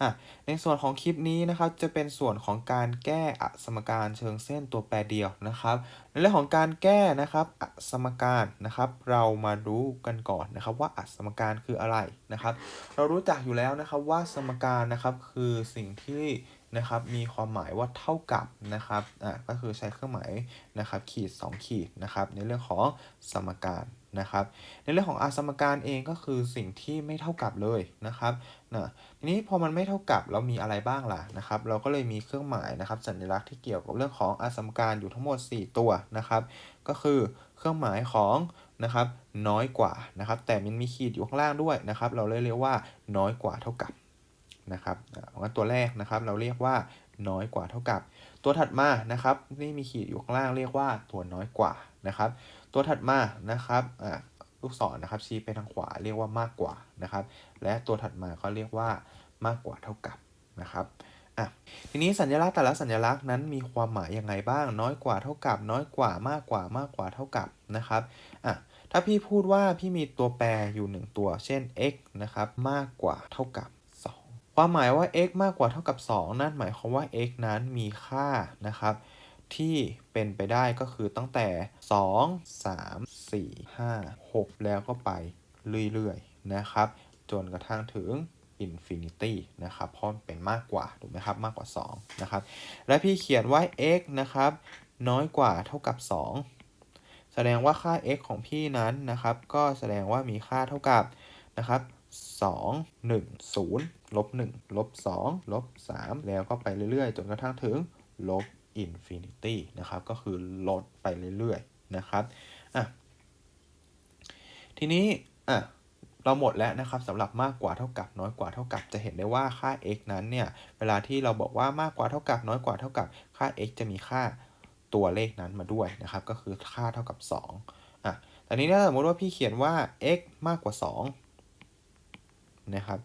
อะในส่วนของคลิปนี้นะครับจะเป็นส่วนของการแก้อสมการเชิงเส้นตัวแปรเดียวนะครับ ในเรื่องของการแก้นะครับอสมการนะครับ เรามารู้กันก่อนนะครับ ว่าอสมการคืออะไรนะครับ เรารู้จักอยู่แล้วนะครับว่าสมการนะครับคือสิ่งที่ นะครับมีความหมายว่าเท่ากับนะครับอะก็คือใช้เครื่องหมายนะครับขีด 2 ขีดนะครับในเรื่องของสมการนะครับ ในเรื่องของอสมการเองก็คือสิ่งที่ไม่เท่ากับเลยนะครับนะทีนี้พอมันไม่เท่ากับเรามีอะไรบ้างล่ะนะครับ เราก็เลยมีเครื่องหมายนะครับ สัญลักษณ์ที่เกี่ยวกับเรื่องของอสมการอยู่ทั้งหมด 4 ตัวนะครับ ก็คือเครื่องหมายของนะครับน้อยกว่านะครับ แต่มันมีขีดอยู่ข้างล่างด้วยนะครับ เราเลยเรียกว่าน้อยกว่าเท่ากับ นะครับงั้นตัวแรกนะครับเราเรียกว่าน้อยกว่าเท่ากับ ตัวถัดมานะครับนี่มีขีดอยู่ข้างล่างเรียกว่าตัวน้อยกว่านะครับ ตัวถัดมานะครับลูกศรนะครับชี้ไปทางขวาเรียกว่ามากกว่านะครับ และตัวถัดมาก็เรียกว่ามากกว่าเท่ากับนะครับ่ะทีนี้สัญลักษณ์แต่ละสัญลักษณ์นั้นมีความหมายยังไงบ้าง น้อยกว่าเท่ากับ น้อยกว่ามากกว่ามากกว่าเท่ากับนะครับอะถ้าพี่พูดว่าพี่มีตัวแปรอยู่ 1 ตัว เช่น x นะครับมากกว่าเท่ากับ ความหมายว่า x มากกว่าเท่ากับ 2 นั่นหมายความว่า x นั้นมีค่านะครับ ที่เป็นไปได้ก็คือตั้งแต่ 2 3 4 5 6 แล้วก็ไปเรื่อยๆนะครับ จนกระทั่งถึง infinity นะครับ เพราะมันเป็นมากกว่าถูกไหมครับ มากกว่า 2 นะครับ และพี่เขียนว่า x นะครับ น้อยกว่าเท่ากับ 2 แสดงว่าค่า x ของพี่นั้นนะครับ ก็แสดงว่ามีค่าเท่ากับนะครับ 2 1 0ลบ1ลบ2ลบ3แล้วก็ไปเรื่อยๆ จนกระทั่งถึงลบ infinity นะครับก็คือลดไปเรื่อยๆนะครับอะทีนี้อะเราหมดแล้วนะครับสำหรับมากกว่าเท่ากับน้อยกว่าเท่ากับจะเห็นได้ว่าค่า x นั้นเนี่ยเวลาที่เราบอกว่ามากกว่าเท่ากับน้อยกว่าเท่ากับค่า x จะมีค่าตัวเลขนั้นมาด้วยนะครับก็คือค่าเท่ากับ2อะแต่นี้ถ้าสมมติว่าพี่เขียนว่า x มากกว่า 2 นะครับ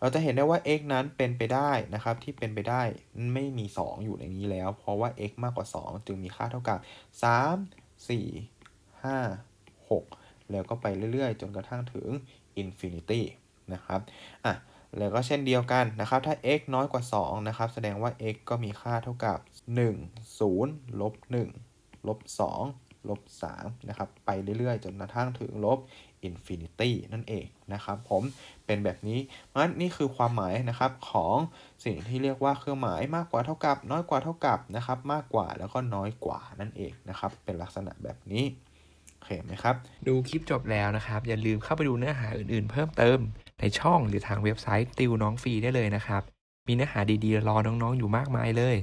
เราจะเห็นได้ว่า x นั้นเป็นไปได้นะครับที่เป็นไปได้ไม่มี 2 อยู่ในนี้แล้ว เพราะว่า x มากกว่า 2 จึงมีค่าเท่ากับ 3 4 5 6 แล้วก็ไปเรื่อยๆ จนกระทั่งถึง infinity นะครับอะแล้วก็เช่นเดียวกันนะครับ ถ้า x น้อยกว่า 2 นะครับ แสดงว่า x ก็มีค่าเท่ากับ 1 0ลบ1ลบ2 ลบ3นะครับไปเรื่อยๆ จนกระทั่งถึงลบ infinity นั่นเองนะครับผมเป็นแบบนี้เพราะฉะนั้นนี่คือความหมายนะครับของสิ่งที่เรียกว่าเครื่องหมายมากกว่าเท่ากับ น้อยกว่าเท่ากับนะครับมากกว่าแล้วก็น้อยกว่านั่นเองนะครับเป็นลักษณะแบบนี้โอเคไหมครับดูคลิปจบแล้วนะครับ อย่าลืมเข้าไปดูเนื้อหาอื่นๆ เพิ่มเติมในช่องหรือทางเว็บไซต์ติวน้องฟรีได้เลยนะครับ มีเนื้อหาดีๆ รอน้องๆอยู่มากมายเลย